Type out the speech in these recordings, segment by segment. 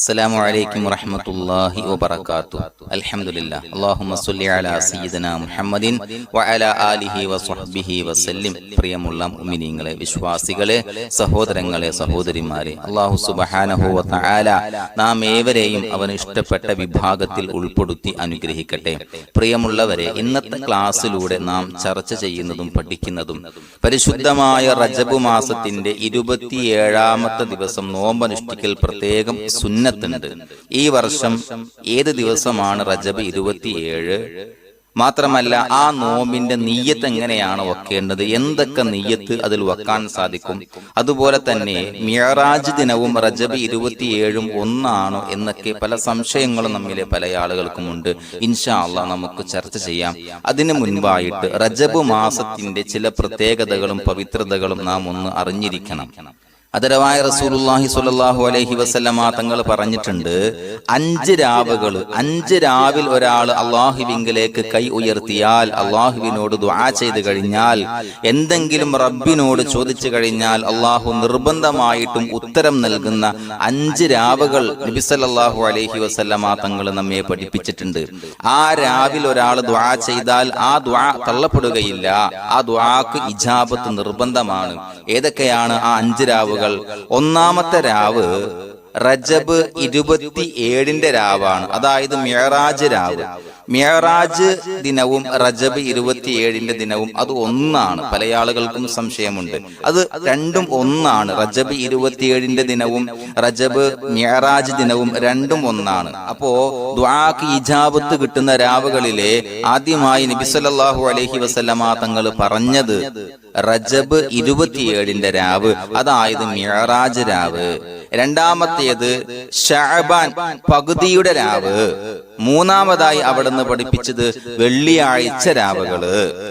السلام عليكم ورحمة الله وبركاته الحمد لله اللهم صل على سيدنا محمد وعلى آله وصحبه وسلم പ്രിയമുള്ള മുഅ്മിനീങ്ങളെ വിശ്വാസികളെ സഹോദരങ്ങളെ സഹോദരിമാരെ അല്ലാഹു സുബ്ഹാനഹു വ തആല നാം ഏവരെയും അവന് ഇഷ്ടപ്പെട്ട വിഭാഗത്തിൽ ഉൾപ്പെടുത്തി അനുഗ്രഹിക്കട്ടെ പ്രിയമുള്ളവരെ ഇന്നത്തെ ക്ലാസ്സിലൂടെ നാം ചർച്ച ചെയ്യുന്നതും പഠിക്കുന്നതും പരിശുദ്ധമായ റജബ് മാസത്തിന്റെ ഇരുപത്തിയേഴാമത്തെ ദിവസം നോമ്പനുഷ്ഠിക്കൽ പ്രത്യേകം സുന്നത്തുണ്ട് ഈ വർഷം ഏത് ദിവസമാണ് റജബ് ഇരുപത്തിയേഴ്? മാത്രമല്ല ആ നോമ്പിന്റെ നീയത്ത് എങ്ങനെയാണ് വെക്കേണ്ടത്? എന്തൊക്കെ നീയത്ത് അതിൽ വെക്കാൻ സാധിക്കും? അതുപോലെ തന്നെ മിയറാജ് ദിനവും റജബ് ഇരുപത്തിയേഴും ഒന്നാണോ എന്നൊക്കെ പല സംശയങ്ങളും നമ്മിലെ പല ആളുകൾക്കുമുണ്ട്. ഇൻഷാ അള്ളാഹ് നമുക്ക് ചർച്ച ചെയ്യാം. അതിനു മുൻപായിട്ട് റജബ് മാസത്തിന്റെ ചില പ്രത്യേകതകളും പവിത്രതകളും നാം ഒന്ന് അറിഞ്ഞിരിക്കണം. അതരവായ റസൂലുള്ളാഹി സ്വല്ലല്ലാഹു അലൈഹി വസല്ലമ തങ്ങൾ പറഞ്ഞിട്ടുണ്ട് അഞ്ച് രാവുകൾ അഞ്ച് രാവിൽ ഒരാൾ അള്ളാഹുവിങ്കിലേക്ക് കൈ ഉയർത്തിയാൽ അള്ളാഹുവിനോട് ദ്വാ ചെയ്ത് കഴിഞ്ഞാൽ എന്തെങ്കിലും റബ്ബിനോട് ചോദിച്ചു കഴിഞ്ഞാൽ അള്ളാഹു നിർബന്ധമായിട്ടും ഉത്തരം നൽകുന്ന അഞ്ച് രാവുകൾ നബി സല്ലല്ലാഹു അലൈഹി വസല്ലമ തങ്ങൾ നമ്മെ പഠിപ്പിച്ചിട്ടുണ്ട്. ആ രാവിൽ ഒരാൾ ദ്വാ ചെയ്താൽ ആ ദ്വാ തള്ളപ്പെടുകയില്ല. ആ ദ്വാക്ക് ഇജാബത്ത് നിർബന്ധമാണ്. ഏതൊക്കെയാണ് ആ അഞ്ച് രാവുകൾ? ഒന്നാമത്തെ രാവ് റജബ് ഇരുപത്തി ഏഴിന്റെ രാവാണ്. അതായത് മേറാജ് രാവ്. മേറാജ് ദിനവും റജബ് ഇരുപത്തിയേഴിന്റെ ദിനവും അത് ഒന്നാണ്. പല ആളുകൾക്കും സംശയമുണ്ട്. അത് രണ്ടും ഒന്നാണ്. റജബ് ഇരുപത്തിയേഴിന്റെ ദിനവും റജബ് മേറാജ് ദിനവും രണ്ടും ഒന്നാണ്. അപ്പോ ദ്വാക്ക് ഇജാബത്ത് കിട്ടുന്ന രാവുകളിലെ ആദ്യമായി നബിസല്ലാഹു അലഹി വസല്ലമ തങ്ങൾ പറഞ്ഞത് റജബ് ഇരുപത്തിയേഴിന്റെ രാവ്. അതായത് മിഴറാജ് രാവ്. രണ്ടാമത്തേത് ഷാബാൻ പകുതിയുടെ രാവ്. മൂന്നാമതായി അവിടുന്ന് പഠിപ്പിച്ചത് വെള്ളിയാഴ്ച രാവുകൾ.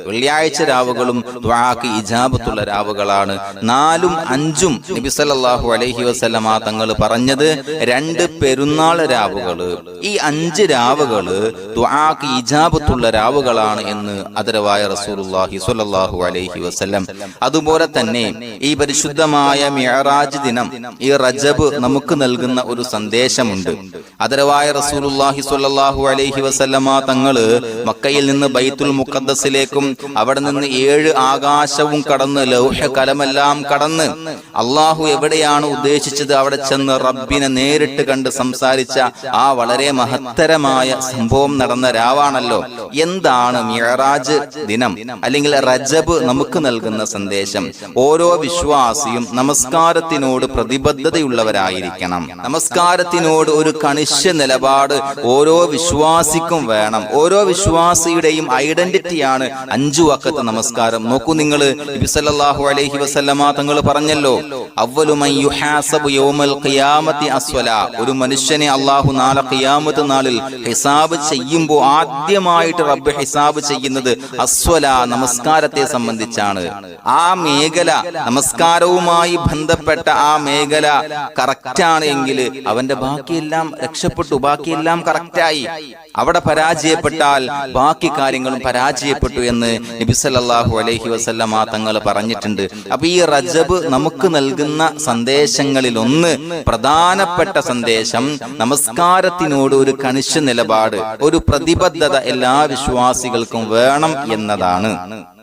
വെള്ളിയാഴ്ച രാവുകളും ദ്വാക്ക് ഇജാബത്തുള്ള രാവുകളാണ്. നാലും അഞ്ചും നബി സല്ലല്ലാഹു അലൈഹി വസല്ലമ തങ്ങൾ പറഞ്ഞത് രണ്ട് പെരുന്നാൾ രാവുകൾ. ഈ അഞ്ച് രാവുകൾ ദ്വാക്ക് ഇജാബത്തുള്ള രാവുകളാണ് എന്ന് അതരവായ റസൂലുള്ളാഹി സ്വല്ലല്ലാഹു അലൈഹി വസല്ലം അതുപോലെ തന്നെ ഈ പരിശുദ്ധമായ മിയറാജ് ദിനം ഈ റജബ് നമുക്ക് നൽകുന്ന ഒരു സന്ദേശമുണ്ട്. അതരവായ റസൂലുള്ളാഹി സ്വല്ലല്ലാഹു അലൈഹി വസല്ലമ തങ്ങൾ മക്കയിൽ നിന്ന് ബൈത്തുൽ മുഖദ്ദസിലേക്കും അവിടെ നിന്ന് ഏഴ് ആകാശവും കടന്ന് ലൗഹ കലമെല്ലാം കടന്ന് അള്ളാഹു എവിടെയാണ് ഉദ്ദേശിച്ചത് അവിടെ ചെന്ന് റബ്ബിനെ നേരിട്ട് കണ്ട് സംസാരിച്ച ആ വളരെ മഹത്തരമായ സംഭവം നടന്ന രാവാണല്ലോ. എന്താണ് മിയറാജ് ദിനം? അല്ലെങ്കിൽ റജബ് നമുക്ക് നൽകുന്ന സന്ദേശം? ഓരോ വിശ്വാസിയും നമസ്കാരത്തിനോട് പ്രതിബദ്ധതയുള്ളവരായിരിക്കണം. നമസ്കാരത്തിനോട് ഒരു കണിശ നിലപാട് ഓരോ വിശ്വാസിക്കും വേണം. ഓരോ വിശ്വാസിയുടെയും ഐഡന്റിറ്റിയാണ് അഞ്ചു വക്കത്ത് നമസ്കാരം. നോക്കൂ നിങ്ങൾ നബിസല്ലാഹു അലൈഹി വസല്ലമ തങ്ങൾ പറഞ്ഞല്ലോ ഒരു മനുഷ്യനെ അള്ളാഹു നാളെ ഖിയാമത്ത് നാളിൽ ഹിസാബ് ചെയ്യുമ്പോൾ ആദ്യമായിട്ട് റബ്ബ് ഹിസാബ് ചെയ്യുന്നത് അസ്വല നമസ്കാരത്തെ സംബന്ധിച്ചാണ്. ആ മേഖല നമസ്കാരവുമായി ബന്ധപ്പെട്ട ആ മേഖല കറക്റ്റാണ് എങ്കിൽ അവന്റെ ബാക്കിയെല്ലാം രക്ഷപ്പെട്ടു ബാക്കിയെല്ലാം കറക്റ്റായി. അവിടെ പരാജയപ്പെട്ടാൽ ബാക്കി കാര്യങ്ങളും പരാജയപ്പെട്ടു എന്ന് നബിസല്ലാഹു അലൈഹി വസല്ലമ തങ്ങൾ പറഞ്ഞിട്ടുണ്ട്. അപ്പൊ ഈ റജബ് നമുക്ക് നൽകുന്ന സന്ദേശങ്ങളിൽ ഒന്ന് പ്രധാനപ്പെട്ട സന്ദേശം നമസ്കാരത്തിനോട് ഒരു കണിശ നിലപാട് ഒരു പ്രതിബദ്ധത എല്ലാ വിശ്വാസികൾക്കും വേണം എന്നതാണ്.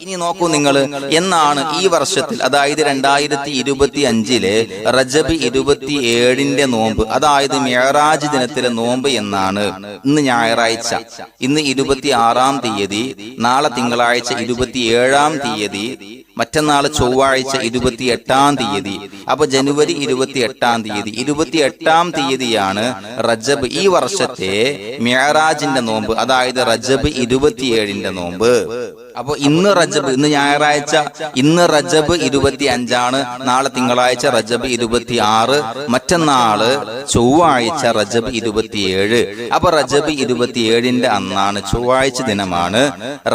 ഇനി നോക്കൂ നിങ്ങൾ എന്നാണ് ഈ വർഷത്തിൽ അതായത് രണ്ടായിരത്തി ഇരുപത്തി അഞ്ചിലെ റജബ് ഇരുപത്തി ഏഴിന്റെ നോമ്പ് അതായത് മേറാജ് ദിനത്തിലെ നോമ്പ് എന്നാണ് ഇന്ന് ഞായറാഴ്ച. ഇന്ന് ഇരുപത്തി ആറാം തീയതി നാളെ തിങ്കളാഴ്ച ഇരുപത്തി ഏഴാം തീയതി മറ്റന്നാൾ ചൊവ്വാഴ്ച ഇരുപത്തി എട്ടാം തീയതി. അപ്പൊ ജനുവരി ഇരുപത്തി എട്ടാം തീയതി. ഇരുപത്തി എട്ടാം തീയതിയാണ് റജബ് ഈ വർഷത്തെ മ്യാറാജിന്റെ നോമ്പ്. അതായത് റജബ് ഇരുപത്തിയേഴിന്റെ നോമ്പ്. അപ്പൊ ഇന്ന് റജബ് ഇന്ന് ഞായറാഴ്ച ഇന്ന് റജബ് ഇരുപത്തി അഞ്ചാണ് നാളെ തിങ്കളാഴ്ച റജബ് ഇരുപത്തി ആറ് മറ്റന്നാൾ ചൊവ്വാഴ്ച റജബ് ഇരുപത്തിയേഴ്. അപ്പൊ റജബ് ഇരുപത്തിയേഴിന്റെ അന്നാണ് ചൊവ്വാഴ്ച ദിനമാണ്.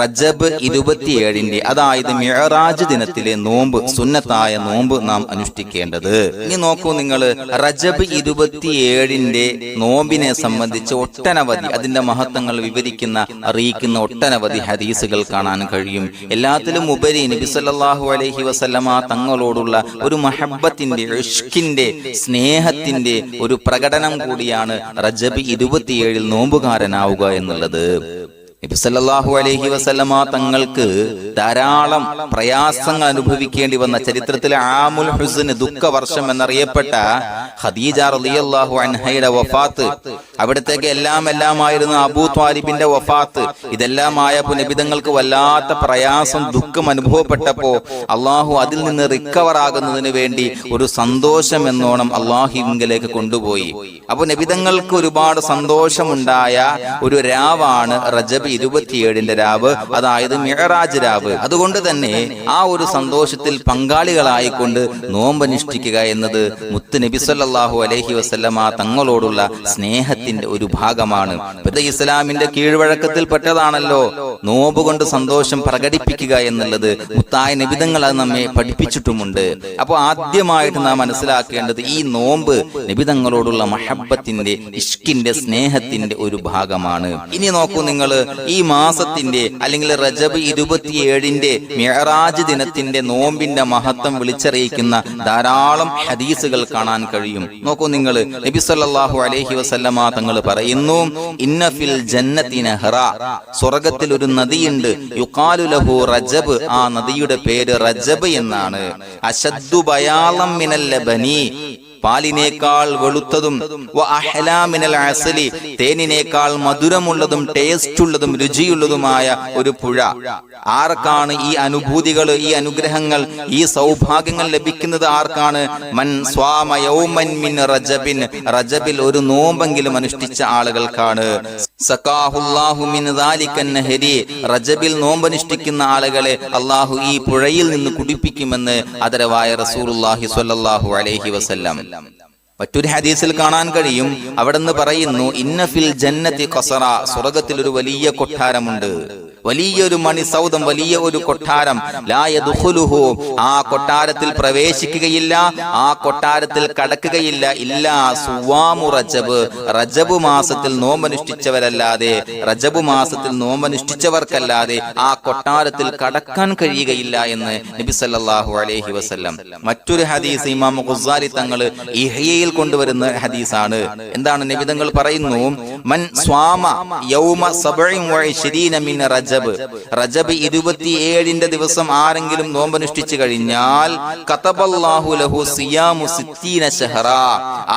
റജബ് ഇരുപത്തിയേഴിന്റെ അതായത് മിഴറാജ് ദിനത്തിലെ നോമ്പ് സുന്നത്തായ നോമ്പ് നാം അനുഷ്ഠിക്കേണ്ടത്. ഇനി നോക്കൂ നിങ്ങൾ റജബ് ഇരുപത്തിയേഴിന്റെ നോമ്പിനെ സംബന്ധിച്ച് ഒട്ടനവധി അതിന്റെ മഹത്വങ്ങൾ വിവരിക്കുന്ന അറിയിക്കുന്ന ഒട്ടനവധി ഹദീസുകൾ കാണാൻ കഴിയും. എല്ലാത്തിലും ഉപരി നബി സല്ലല്ലാഹു അലൈഹി വസല്ലമ തങ്ങളോടുള്ള ഒരു മഹബത്തിന്റെ ഇഷ്കിന്റെ സ്നേഹത്തിന്റെ ഒരു പ്രകടനം കൂടിയാണ് റജബ് ഇരുപത്തിയേഴിൽ നോമ്പുകാരനാവുക എന്നുള്ളത്. നബി അലഹി വസല്ലമ തങ്ങൾക്ക് ധാരാളം പ്രയാസങ്ങൾ അനുഭവിക്കേണ്ടി വന്ന ചരിത്രത്തിലെ ആമുൽ ഹുസിന് ദുഃഖ വർഷം എന്നറിയപ്പെട്ട ഖദീജ റളിയല്ലാഹു അൻഹയുടെ വഫാത്ത്. അവിടത്തേക്ക് എല്ലാം എല്ലാമായിരുന്നു അബൂ ത്വാലിബിന്റെ വഫാത്ത്. ഇതെല്ലാം ആയപ്പോൾ നബിതങ്ങൾക്ക് വല്ലാത്ത പ്രയാസം ദുഃഖം അനുഭവപ്പെട്ടപ്പോ അള്ളാഹു അതിൽ നിന്ന് റിക്കവർ ആകുന്നതിന് വേണ്ടി ഒരു സന്തോഷം എന്നോണം അള്ളാഹിങ്കിലേക്ക് കൊണ്ടുപോയി. അപ്പൊ നബിതങ്ങൾക്ക് ഒരുപാട് സന്തോഷമുണ്ടായ ഒരു രാവാണ് റജബ്. ഇരുപത്തിയേഴിന്റെ രാവ് അതായത് മിഹറാജ് രാവ്. അതുകൊണ്ട് തന്നെ ആ ഒരു സന്തോഷത്തിൽ പങ്കാളികളായിക്കൊണ്ട് നോമ്പനുഷ്ഠിക്കുക എന്നത് മുത്ത് നബി സല്ലാഹു അലഹി വസല്ലമ തങ്ങളോടുള്ള സ്നേഹത്തിന്റെ ഒരു ഭാഗമാണ്. ഇസ്ലാമിന്റെ കീഴ്വഴക്കത്തിൽ പെട്ടതാണല്ലോ നോമ്പ് കൊണ്ട് സന്തോഷം പ്രകടിപ്പിക്കുക എന്നുള്ളത് മുത്തായ നിബിതങ്ങൾ അത് നമ്മെ പഠിപ്പിച്ചിട്ടുമുണ്ട്. അപ്പോൾ ആദ്യമായിട്ട് നാം മനസ്സിലാക്കേണ്ടത് ഈ നോമ്പ് നിബിതങ്ങളോടുള്ള മഹബത്തിന്റെ ഇഷ്കിന്റെ സ്നേഹത്തിന്റെ ഒരു ഭാഗമാണ്. ഇനി നോക്കൂ നിങ്ങൾ ഈ മാസത്തിന്റെ അല്ലെങ്കിൽ റജബ് ഇരുപത്തിയേഴിന്റെ മെഹറാജ് ദിനത്തിന്റെ നോമ്പിന്റെ മഹത്വം വിളിച്ചറിയിക്കുന്ന ധാരാളം ഹദീസുകൾ കാണാൻ കഴിയും. നോക്കൂ നിങ്ങൾ നബി സല്ലല്ലാഹു അലൈഹി വസല്ലമ തങ്ങൾ പറയുന്നു ഇന്ന ഫിൽ ജന്നത്തി നഹ്റ സ്വർഗത്തിൽ ഒരു നദിയുണ്ട്. യുക്കാലുലഹു ലഹു റജബ്. ആ നദിയുടെ പേര് റജബ് എന്നാണ്. അശദ്ദു ബയാളം മിനൽ ലബനി. പാലിനേക്കാൾ വെളുത്തതും തേനിനേക്കാൾ മധുരമുള്ളതും ടേസ്റ്റ് ഉള്ളതും രുചിയുള്ളതുമായ ഒരു പുഴ. ആർക്കാണ് ഈ അനുഭൂതികൾ ഈ അനുഗ്രഹങ്ങൾ ഈ സൗഭാഗ്യങ്ങൾ ലഭിക്കുന്നത്? ആർക്കാണ്? മൻ സ്വാമ യൗമൻ മിൻ റജബിൻ. റജബിൽ ഒരു നോമ്പെങ്കിലും അനുഷ്ഠിച്ച ആളുകൾക്കാണ്. റജബിൽ നോമ്പനുഷ്ഠിക്കുന്ന ആളുകളെ അള്ളാഹു ഈ പുഴയിൽ നിന്ന് കുടിപ്പിക്കുമെന്ന് അതരവായ റസൂലുള്ളാഹി സ്വല്ലല്ലാഹു അലൈഹി വസല്ലം. വസല്ലം മറ്റൊരു ഹദീസിൽ കാണാൻ കഴിയും. അവിടെ നിന്ന് പറയുന്നു ഇന്നഫിൽ ജന്നത്തി കൊസറ സ്വർഗത്തിൽ ഒരു വലിയ കൊട്ടാരമുണ്ട്. വലിയൊരു മണി സൗദം വലിയ ഒരു കൊട്ടാരം. ലായദുഹുലുഹു ആ കൊട്ടാരത്തിൽ പ്രവേശിക്കുകയില്ല ആ കൊട്ടാരത്തിൽ കടക്കുകയില്ല. ഇല്ല സുവാമു റജബ്. റജബ് മാസത്തിൽ നോമ്പനുഷ്ഠിച്ചവരല്ലാതെ റജബ് മാസത്തിൽ നോമ്പനുഷ്ഠിച്ചവർക്കല്ലാതെ ആ കൊട്ടാരത്തിൽ കടക്കാൻ കഴിയുകയില്ല എന്ന് നബി സല്ലല്ലാഹു അലൈഹി വസല്ലം. മറ്റൊരു ഹദീസ് ഇമാം ഖുസാലി തങ്ങൾ ഇഹ്യയിൽ കൊണ്ടുവരുന്ന ഹദീസാണ്. എന്താണ് നബിതങ്ങൾ പറയുന്നു? മൻ സ്വാമ യൗമ മിൻ റജബ്. റജബ് ഇരുപത്തിയേഴിന്റെ ദിവസം ആരെങ്കിലും നോമ്പനുഷ്ഠിച്ചു കഴിഞ്ഞാൽ കതബല്ലാഹു ലഹു സിയാമു സിത്തീന ഷഹറ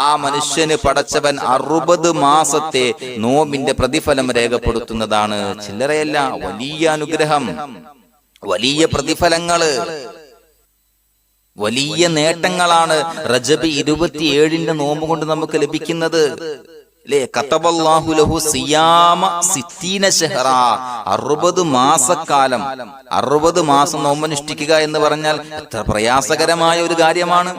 ആ മനുഷ്യന് പടച്ചവൻ അറുപത് മാസത്തെ നോമ്പിന്റെ പ്രതിഫലം രേഖപ്പെടുത്തുന്നതാണ്. ചില്ലറയല്ല വലിയ അനുഗ്രഹം. വലിയ പ്രതിഫലങ്ങൾ. വലിയ നേട്ടങ്ങളാണ് റജബ് ഇരുപത്തിയേഴിന്റെ നോമ്പ് കൊണ്ട് നമുക്ക് ലഭിക്കുന്നത്. ലഹു സിയാമ അറുപത് മാസക്കാലം അറുപത് മാസം നോമ്പനുഷ്ഠിക്കുക എന്ന് പറഞ്ഞാൽ എത്ര പ്രയാസകരമായ ഒരു കാര്യമാണ്.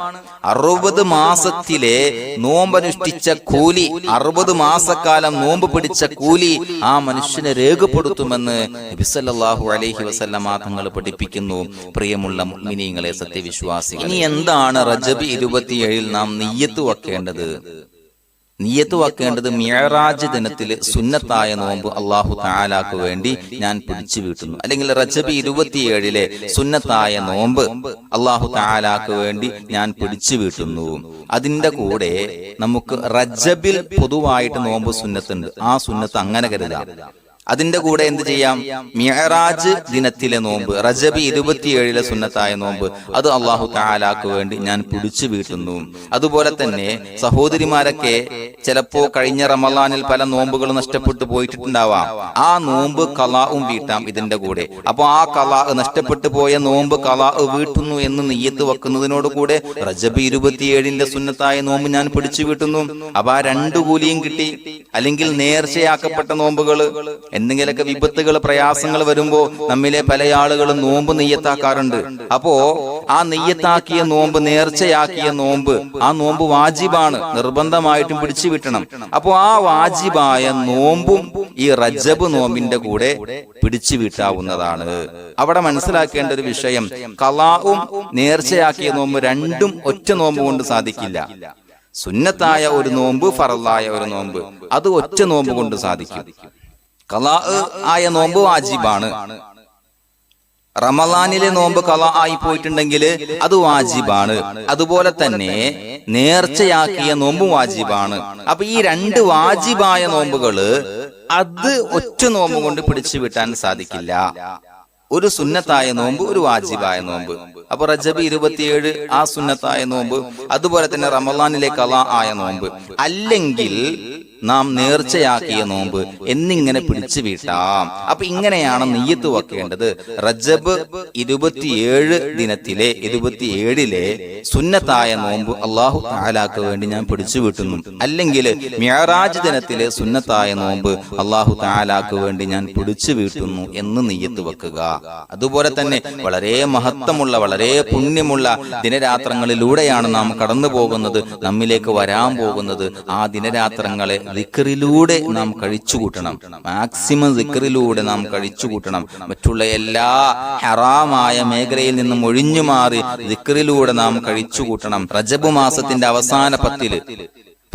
അറുപത് മാസത്തിലെ നോമ്പനുഷ്ഠിച്ച കൂലി അറുപത് മാസക്കാലം നോമ്പ് പിടിച്ച കൂലി ആ മനുഷ്യനെ രേഖപ്പെടുത്തുമെന്ന് നബിസല്ലാഹു അലൈഹി വസല്ലമ തങ്ങൾ പഠിപ്പിക്കുന്നു. പ്രിയമുള്ള മുഅ്മിനീങ്ങളെ സത്യവിശ്വാസികൾ ഇനി എന്താണ് റജബ് ഇരുപത്തിയേഴിൽ നാം നെയ്യത്ത് വെക്കേണ്ടത്? നിയത്ത് വെക്കേണ്ടത് മിയറാജ് ദിനത്തിൽ സുന്നത്തായ നോമ്പ് അള്ളാഹു താലാക്ക് വേണ്ടി ഞാൻ പിടിച്ചു വീട്ടുന്നു. അല്ലെങ്കിൽ റജബി ഇരുപത്തിയേഴിലെ സുന്നത്തായ നോമ്പ് അള്ളാഹു താലാക്ക് വേണ്ടി ഞാൻ പിടിച്ചു വീട്ടുന്നു. അതിന്റെ കൂടെ നമുക്ക് റജബിൽ പൊതുവായിട്ട് നോമ്പ് സുന്നത്തുണ്ട്. ആ സുന്നത്ത് അങ്ങനെ കരുതാം. അതിന്റെ കൂടെ എന്ത് ചെയ്യാം? മിയറാജ് ദിനത്തിലെ നോമ്പ് റജബി ഇരുപത്തിയേഴിലെ സുന്നത്തായ നോമ്പ്. അത് അള്ളാഹു താലാക്ക് വേണ്ടി ഞാൻ പിടിച്ചു വീട്ടുന്നു. അതുപോലെ തന്നെ സഹോദരിമാരൊക്കെ ചിലപ്പോ കഴിഞ്ഞ റമലാനിൽ പല നോമ്പുകൾ നഷ്ടപ്പെട്ടു പോയിട്ടുണ്ടാവാം. ആ നോമ്പ് കലാവും വീട്ടാം ഇതിന്റെ കൂടെ. അപ്പൊ ആ കലാ നഷ്ടപ്പെട്ടു പോയ നോമ്പ് കലാ വീട്ടുന്നു എന്ന് നെയ്യത്ത് വെക്കുന്നതിനോട് കൂടെ റജബി ഇരുപത്തിയേഴിന്റെ സുന്നത്തായ നോമ്പ് ഞാൻ പിടിച്ചു വീട്ടുന്നു. അപ്പൊ ആ രണ്ടു കൂലിയും കിട്ടി. അല്ലെങ്കിൽ നേർച്ചയാക്കപ്പെട്ട നോമ്പുകൾ എന്തെങ്കിലുമൊക്കെ വിപത്തുകൾ പ്രയാസങ്ങൾ വരുമ്പോ നമ്മിലെ പല ആളുകളും നോമ്പ് നെയ്യത്താക്കാറുണ്ട്. അപ്പോ ആ നെയ്യത്താക്കിയ നോമ്പ് നേർച്ചയാക്കിയ നോമ്പ് ആ നോമ്പ് വാജിബാണ്. നിർബന്ധമായിട്ടും പിടിച്ചു വിട്ടണം. അപ്പോ ആ വാജിബായ നോമ്പും ഈ റജബ് നോമ്പിന്റെ കൂടെ പിടിച്ചു വീട്ടാവുന്നതാണ്. അവിടെ മനസ്സിലാക്കേണ്ട ഒരു വിഷയം കലാവും നേർച്ചയാക്കിയ നോമ്പ് രണ്ടും ഒറ്റ നോമ്പ് കൊണ്ട് സാധിക്കില്ല. സുന്നത്തായ ഒരു നോമ്പ് ഫറലായ ഒരു നോമ്പ്. അത് ഒറ്റ നോമ്പ് കൊണ്ട് സാധിക്കും. കലാ ആയ നോമ്പ് വാജിബാണ്. റമലാനിലെ നോമ്പ് കല ആയി പോയിട്ടുണ്ടെങ്കിൽ അത് വാജിബാണ്. അതുപോലെ തന്നെ നേർച്ചയാക്കിയ നോമ്പ് വാജിബാണ്. അപ്പൊ ഈ രണ്ട് വാജിബായ നോമ്പുകൾ അത് ഒറ്റ നോമ്പ് കൊണ്ട് പിടിച്ചു വിട്ടാൻ സാധിക്കില്ല. ഒരു സുന്നത്തായ നോമ്പ് ഒരു വാജിബായ നോമ്പ്. അപ്പൊ റജബ് ഇരുപത്തിയേഴ് ആ സുന്നത്തായ നോമ്പ്. അതുപോലെ തന്നെ റമലാനിലെ കല ആയ നോമ്പ്. അല്ലെങ്കിൽ നാം നേർച്ചയാക്കിയ നോമ്പ് എന്നിങ്ങനെ പിടിച്ചു വീട്ടാം. അപ്പൊ ഇങ്ങനെയാണ് നെയ്യത്ത് വെക്കേണ്ടത്. റജബ് ഇരുപത്തിയേഴ് ദിനത്തിലെ ഇരുപത്തിയേഴിലെ സുന്നത്തായ നോമ്പ് അള്ളാഹു താലാക്ക് വേണ്ടി ഞാൻ പിടിച്ചു വീട്ടുന്നു. അല്ലെങ്കിൽ മ്യാറാജ് ദിനത്തിലെ സുന്നത്തായ നോമ്പ് അള്ളാഹു താലാക്ക് വേണ്ടി ഞാൻ പിടിച്ചു വീട്ടുന്നു എന്ന് നെയ്യത്ത് വെക്കുക. അതുപോലെ തന്നെ വളരെ മഹത്വമുള്ള വളരെ പുണ്യമുള്ള ദിനരാത്രങ്ങളിലൂടെയാണ് നാം കടന്നു പോകുന്നത്. നമ്മിലേക്ക് വരാൻ പോകുന്നത് ആ ദിനരാത്രങ്ങളെ ദിക്കറിലൂടെ നാം കഴിച്ചുകൂട്ടണം. മാക്സിമം ദിക്കറിലൂടെ നാം കഴിച്ചുകൂട്ടണം. മറ്റുള്ള എല്ലാ ഹറാമായ മേഖലയിൽ നിന്നും ഒഴിഞ്ഞു മാറി ദിക്കറിലൂടെ നാം കഴിച്ചുകൂട്ടണം. റജബ് മാസത്തിന്റെ അവസാന പത്തിൽ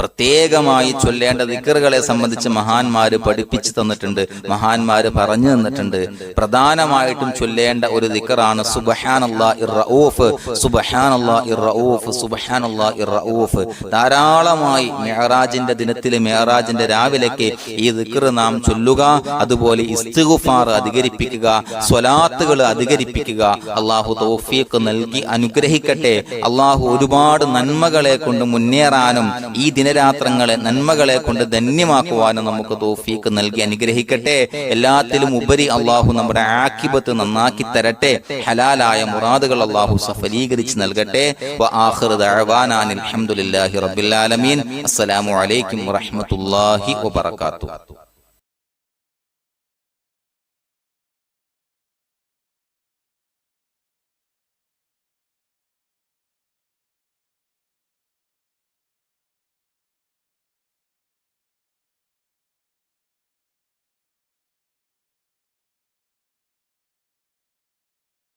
പ്രത്യേകമായി ചൊല്ലേണ്ട ദിക്കറുകളെ സംബന്ധിച്ച് മഹാന്മാര് പഠിപ്പിച്ചു തന്നിട്ടുണ്ട് മഹാന്മാര് പറഞ്ഞു തന്നിട്ടുണ്ട്. പ്രധാനമായിട്ടും ചൊല്ലേണ്ട ഒരു ദിക്കറാണ് സുബഹാനല്ലാ ഇറഊഫ് സുബഹാനല്ലാ ഇറഊഫ് സുബഹാനല്ലാ ഇറഊഫ് ധാരാളമായി മെഹറാജിന്റെ ദിനത്തിൽ മെഹറാജിന്റെ രാവിലേക്ക് ഈ ദിക്കർ നാം ചൊല്ലുക അതുപോലെ ഇസ്തുഫാർ അധികരിപ്പിക്കുക സ്വലാത്തുകൾ അധികരിപ്പിക്കുക. അള്ളാഹു തൗഫീഖ് നൽകി അനുഗ്രഹിക്കട്ടെ. അള്ളാഹു ഒരുപാട് നന്മകളെ കൊണ്ട് മുന്നേറാനും ഈ ദിനരാത്രങ്ങളെ നന്മകളെ കൊണ്ട് ധന്യമാക്കുവാനും നമുക്ക് തോഫീക്ക് നൽകി അനുഗ്രഹിക്കട്ടെ. എല്ലാത്തിലും ഉപരി അള്ളാഹു നമ്മുടെ ആക്കിബത്ത് നന്നാക്കി തരട്ടെ. ഹലാലായ മുറാദുകൾ അള്ളാഹു സഫലീകരിച്ച് നൽകട്ടെ. റബ്ബിൽ ആലമീൻ. അസ്സലാമു അലൈക്കും വറഹ്മത്തുള്ളാഹി വബറകാതുഹു.